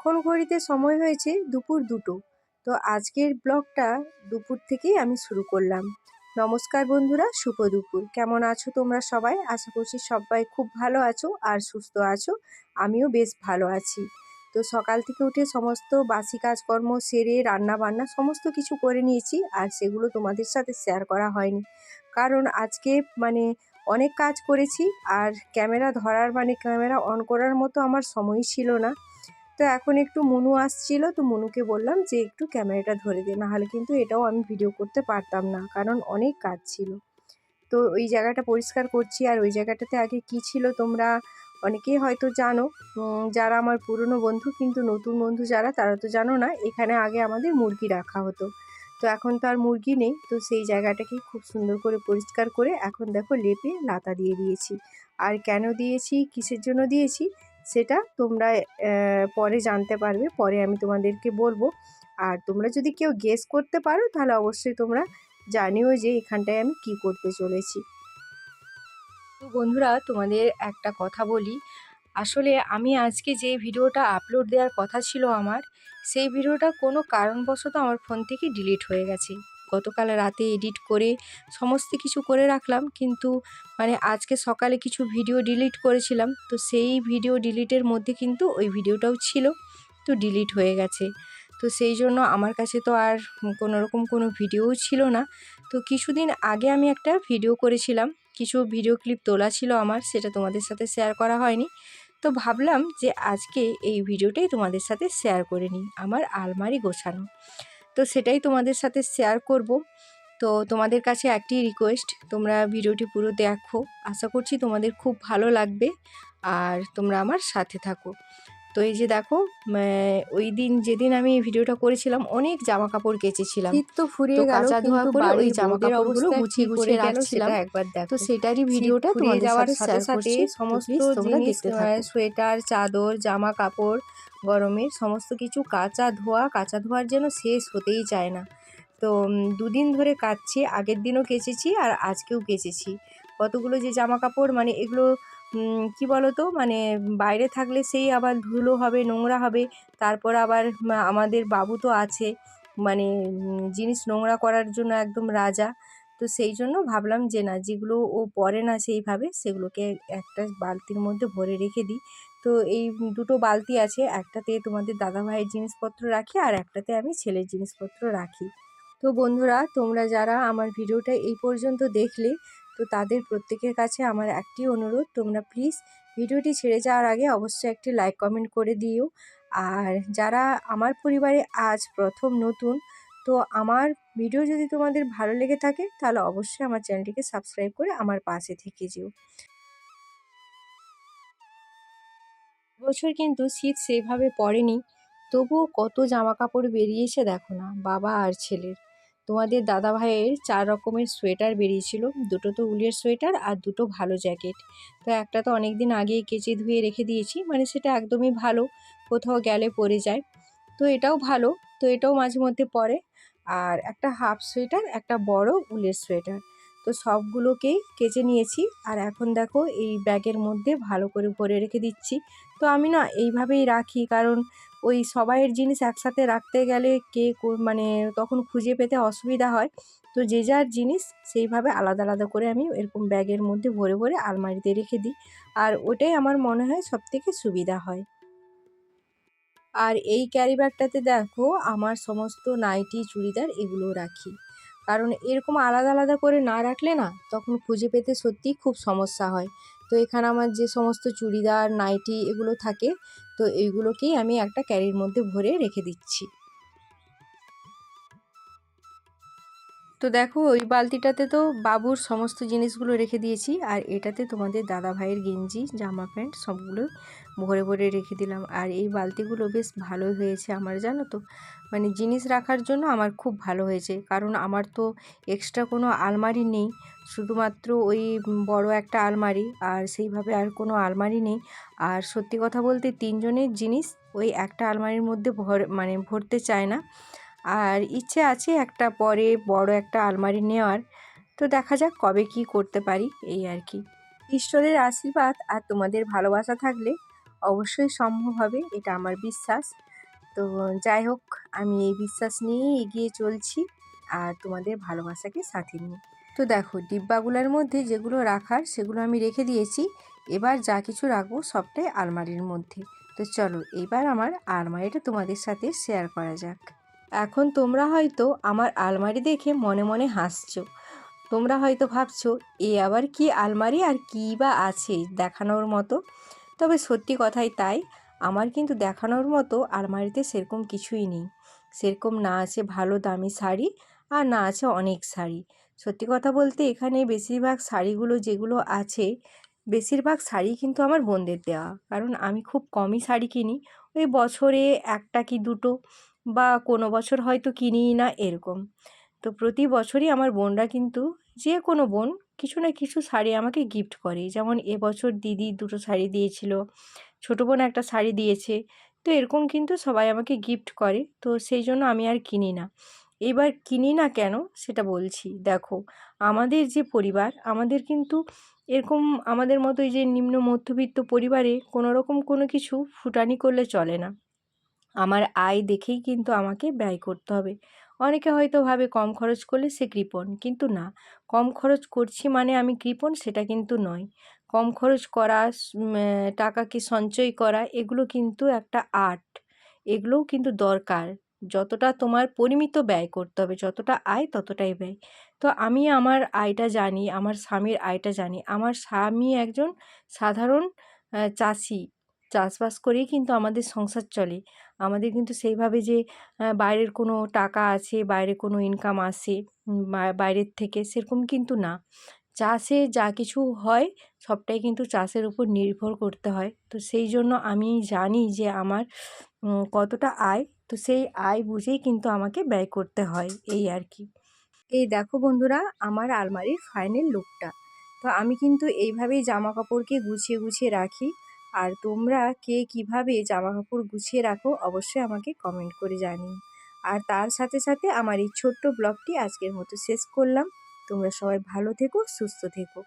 এখন ঘড়িতে সময় হয়েছে দুপুর দুটো। তো আজকের ব্লগটা দুপুর থেকেই আমি শুরু করলাম। নমস্কার বন্ধুরা, শুভ দুপুর। কেমন আছো তোমরা সবাই? আশা করছি সবাই খুব ভালো আছো আর সুস্থ আছো। আমিও বেশ ভালো আছি। তো সকাল থেকে উঠে সমস্ত বাসি কাজকর্ম সেরে রান্না বান্না সমস্ত কিছু করে নিয়েছি আর সেগুলো তোমাদের সাথে শেয়ার করা হয়নি। কারণ আজকে মানে অনেক কাজ করেছি আর ক্যামেরা ধরার মানে ক্যামেরা অন করার মতো আমার সময়ই ছিল না। তো এখন একটু মনু আসছিল, তো মনুকে বললাম যে একটু ক্যামেরাটা ধরে দে, নাহলে কিন্তু এটাও আমি ভিডিও করতে পারতাম না, কারণ অনেক কাজ ছিল। তো ওই জায়গাটা পরিষ্কার করছি, আর ওই জায়গাটাতে আগে কি ছিল তোমরা অনেকেই হয়তো জানো। যারা আমার পুরনো বন্ধু, কিন্তু নতুন বন্ধু যারা, তারা তো জানো না, এখানে আগে আমাদের মুরগি রাখা হতো। তো এখন তো আর মুরগি নেই, তো সেই জায়গাটাকে খুব সুন্দর করে পরিষ্কার করে এখন দেখো লেপে, লাতা দিয়ে দিয়েছি। আর কেন দিয়েছি, কিসের জন্য দিয়েছি? সেটা তোমরা পরে জানতে পারবে, পরে আমি তোমাদেরকে বলব। আর তোমরা যদি কেউ গেস করতে পারো, তাহলে অবশ্যই তোমরা জানিও যে এখানটায় আমি কি করতে চলেছি। তো বন্ধুরা, তোমাদের একটা কথা বলি। আসলে আমি আজকে যে ভিডিওটা আপলোড দেওয়ার কথা ছিল আমার, সেই ভিডিওটা কোনো কারণবশত আমার ফোন থেকে ডিলিট হয়ে গেছে। গতকাল রাতে এডিট করে সমস্ত কিছু করে রাখলাম। কিন্তু মানে আজকে সকালে কিছু ভিডিও ডিলিট করেছিলাম। তো সেই ভিডিও ডিলিটের মধ্যে কিন্তু ওই ভিডিওটাও ছিল। তো ডিলিট হয়ে গেছে। তো সেই জন্য আমার কাছে তো আর কোনো রকম কোনো ভিডিওও ছিল না। তো কিছুদিন আগে আমি একটা ভিডিও করেছিলাম। কিছু ভিডিও ক্লিপ তোলা ছিল আমার, সেটা তোমাদের সাথে শেয়ার করা হয়নি। তো ভাবলাম যে আজকে এই ভিডিওটাই তোমাদের সাথে শেয়ার করে নিই, আমার আলমারি গোছানো। তো সেটাই তোমাদের সাথে শেয়ার করব। তো তোমাদের কাছে একটি রিকোয়েস্ট তোমরা ভিডিওটি পুরো দেখো। আশা করছি তোমাদের খুব ভালো লাগবে। আর তোমরা আমার সাথে থাকো। তো এই যে দেখো ওই দিন যেদিন আমি ভিডিওটা করেছিলাম অনেক জামা কাপড় কেচেছিলাম তো ফুরিয়ে গেল কাঁচা ধোয়া করে ওই জামা কাপড়গুলো গুছিয়ে গুছিয়ে রাখছিলাম। একবার দেখো। তো সেটারই ভিডিওটা তোমাদের যাওয়ার সাথে সাথে সমস্ত জিনিস, সোয়েটার চাদর জামা কাপড় গরমের সমস্ত কিছু কাঁচা ধোয়া কাঁচা ধোয়ার যেন শেষ হতেই চায় না। তো দুদিন ধরে কাচ্ছি আগের দিনও কেচেছি আর আজকেও কেচেছি। কতগুলো যে জামা কাপড় মানে এগুলো কি বলো তো মানে বাইরে থাকলে সেই আবার ধুলো হবে, নোংরা হবে। তারপর আবার আমাদের বাবু তো আছে। মানে জিনিস নোংরা করার জন্য একদম রাজা। তো সেই জন্য ভাবলাম যে না, যেগুলো ও পরে না সেইভাবে, সেগুলোকে একটা বালতির মধ্যে ভরে রেখে দিই। তো এই দুটো বালতি আছে, একটাতে তোমাদের দাদাভাইয়ের জিনিসপত্র রাখি আর একটাতে আমি ছেলের জিনিসপত্র রাখি। তো বন্ধুরা, তোমরা যারা আমার ভিডিওটা এই পর্যন্ত দেখলে তো তাদের প্রত্যেকের কাছে আমার একটি অনুরোধ, তোমরা প্লিজ ভিডিওটি ছেড়ে যাওয়ার আগে অবশ্যই একটি লাইক কমেন্ট করে দিও। আর যারা আমার পরিবারে আজ প্রথম নতুন, তো আমার ভিডিও যদি তোমাদের ভালো লেগে থাকে, তাহলে অবশ্যই আমার চ্যানেলটিকে সাবস্ক্রাইব করে আমার পাশে থেকে যেও। বছর কিন্তু শীত সেইভাবে পড়েনি, তবুও কত জামা কাপড় বেরিয়েছে দেখো না, বাবা আর ছেলের। তোমাদের দাদা ভাইয়ের চার রকমের সোয়েটার বেরিয়েছিল। দুটো তো উলের সোয়েটার আর দুটো ভালো জ্যাকেট। তো একটা তো অনেক দিন আগেই কেচে ধুয়ে রেখে দিয়েছি মানে সেটা একদমই ভালো, কোথাও গেলে পরে যায়। তো এটাও ভালো, তো এটাও মাঝে মধ্যে পরে। আর একটা হাফ সোয়েটার, একটা বড় উলের সোয়েটার। তো সবগুলোকেই কেচে নিয়েছি। আর এখন দেখো এই ব্যাগের মধ্যে ভালো করে ভরে রেখে দিচ্ছি। তো আমি না এইভাবেই রাখি। কারণ ওই সবাইয়ের জিনিস একসাথে রাখতে গেলে কে মানে তখন খুঁজে পেতে অসুবিধা হয়। তো যে যার জিনিস সেইভাবে আলাদা আলাদা করে আমি এরকম ব্যাগের মধ্যে ভরে ভরে আলমারিতে রেখে দিই। আর ওটাই আমার মনে হয় সবথেকে সুবিধা হয়। আর এই ক্যারি ব্যাগটাতে দেখো আমার সমস্ত নাইটি, চুড়িদার এগুলো রাখি। কারণ এরকম আলাদা আলাদা করে না রাখলে না তখন খুঁজে পেতে সত্যিই খুব সমস্যা হয়। তো এখানে আমার যে সমস্ত চুড়িদার, নাইটি এগুলো থাকে, তো এইগুলোকেই আমি একটা ক্যারির মধ্যে ভরে রেখে দিচ্ছি। তো দেখো, ওই বালতিটাতে তো বাবুর সমস্ত জিনিসগুলো রেখে দিয়েছি। আর এটাতে তোমাদের দাদা ভাইয়ের গেঞ্জি, জামা প্যান্ট সবগুলো ভরে ভরে রেখে দিলাম। আর এই বালতিগুলো বেশ ভালো হয়েছে আমার, জানো তো? মানে জিনিস রাখার জন্য আমার খুব ভালো হয়েছে। কারণ আমার তো এক্সট্রা কোনো আলমারি নেই। শুধুমাত্র ওই বড় একটা আলমারি। আর সেইভাবে আর কোনো আলমারি নেই। আর সত্যি কথা বলতে তিনজনের জিনিস ওই একটা আলমারির মধ্যে ভর মানে ভরতে চায় না। আর ইচ্ছে আছে একটা পরে বড় একটা আলমারি নেওয়ার। তো দেখা যাক কবে কি করতে পারি, এই আর কি। ঈশ্বরের আশীর্বাদ আর তোমাদের ভালোবাসা থাকলে অবশ্যই সম্ভব হবে, এটা আমার বিশ্বাস। তো যাই হোক, আমি এই বিশ্বাস নিয়েই এগিয়ে চলছি আর তোমাদের ভালোবাসাকে সাথে নিয়ে। তো দেখো, ডিব্বাগুলোর মধ্যে যেগুলো রাখার সেগুলো আমি রেখে দিয়েছি। এবার যা কিছু রাখব সবটাই আলমারির মধ্যে। তো চলো, এবার আমার আলমারিটা তোমাদের সাথে শেয়ার করা যাক। এখন তোমরা হয়তো আমার আলমারি দেখে মনে মনে হাসছো। তোমরা হয়তো ভাবছ, এ আবার কি আলমারি আর কী বা আছে দেখানোর মতো? তবে সত্যি কথাই তাই, আমার কিন্তু দেখানোর মতো আলমারিতে সেরকম কিছুই নেই। সেরকম না আছে ভালো দামি শাড়ি আর না আছে অনেক শাড়ি। সত্যি কথা বলতে এখানে বেশিরভাগ শাড়িগুলো যেগুলো আছে, বেশিরভাগ শাড়ি কিন্তু আমার বোনদের দেওয়া। কারণ আমি খুব কমই শাড়ি কিনি। ওই বছরে একটা কি দুটো বা কোনো বছর হয়তো কিনিই না এরকম। তো প্রতি বছরই আমার বোনরা কিন্তু যে কোনো বোন কিছু না কিছু শাড়ি আমাকে গিফট করে। যেমন এবছর দিদি দুটো শাড়ি দিয়েছিল, ছোটো বোন একটা শাড়ি দিয়েছে। তো এরকম কিন্তু সবাই আমাকে গিফট করে। তো সেই জন্য আমি আর কিনি না। এবার কিনি না কেন সেটা বলছি। দেখো, আমাদের যে পরিবার, আমাদের কিন্তু এরকম আমাদের মতোই যে নিম্ন মধ্যবিত্ত পরিবারে কোনো রকম কোনো কিছু ফুটানি করলে চলে না। আমার আয় দেখেই কিন্তু আমাকে ব্যয় করতে হবে। অনেকে হয়তো ভাবে কম খরচ করলে সে কৃপণ, কিন্তু না। কম খরচ করছি মানে আমি কৃপণ, সেটা কিন্তু নয়। কম খরচ করা টাকাকে সঞ্চয় করা, এগুলো কিন্তু একটা আর্ট। এগুলোও কিন্তু দরকার। যতটা তোমার পরিমিত ব্যয় করতে হবে, যতটা আয় ততটাই ব্যয়। তো আমি আমার আয়টা জানি, আমার স্বামীর আয়টা জানি। আমার স্বামী একজন সাধারণ চাষি। চাষবাস করেই কিন্তু আমাদের সংসার চলে। আমাদের কিন্তু সেইভাবে যে বাইরের কোনো টাকা আছে, বাইরে কোনো ইনকাম আসে বাইরের থেকে সেরকম কিন্তু না। চাষে যা কিছু হয়, সবটাই কিন্তু চাষের উপর নির্ভর করতে হয়। তো সেই জন্য আমি জানি যে, আমার কতটা আয়, তো সেই আয় বুঝেই কিন্তু আমাকে ব্যয় করতে হয়, এই আর কি। এই দেখো বন্ধুরা, আমার আলমারির ফাইনাল লুকটা তো আমি কিন্তু এইভাবেই জামা কাপড়কে গুছিয়ে গুছিয়ে রাখি। আর তোমরা কে কীভাবে জামা কাপড় গুছিয়ে রাখো অবশ্যই আমাকে কমেন্ট করে জানিও। আর তার সাথে সাথে আমার এই ছোট্ট ব্লগটি আজকের মতো শেষ করলাম। তোমরা সবাই ভালো থেকো, সুস্থ থেকো।